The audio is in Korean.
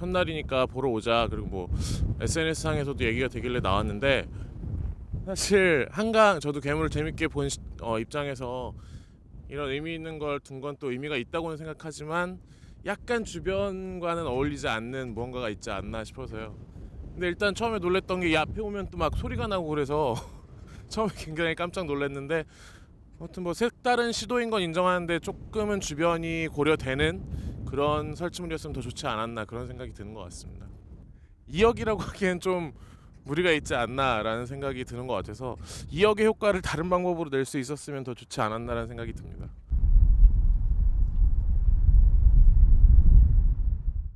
첫날이니까 보러 오자 그리고 뭐 SNS 상에서도 얘기가 되길래 나왔는데 사실 한강 저도 괴물을 재밌게 본 시- 어, 입장에서 이런 의미 있는 걸 둔 건 또 의미가 있다고는 생각하지만 약간 주변과는 어울리지 않는 무언가가 있지 않나 싶어서요. 근데 일단 처음에 놀랬던 게이 앞에 오면 또 막 소리가 나고 그래서 처음에 굉장히 깜짝 놀랐는데 아무튼 뭐 색다른 시도인 건 인정하는데 조금은 주변이 고려되는 그런 설치물이었으면 더 좋지 않았나 그런 생각이 드는 것 같습니다. 2억이라고 하기엔 좀 무리가 있지 않나라는 생각이 드는 것 같아서 2억의 효과를 다른 방법으로 낼 수 있었으면 더 좋지 않았나라는 생각이 듭니다.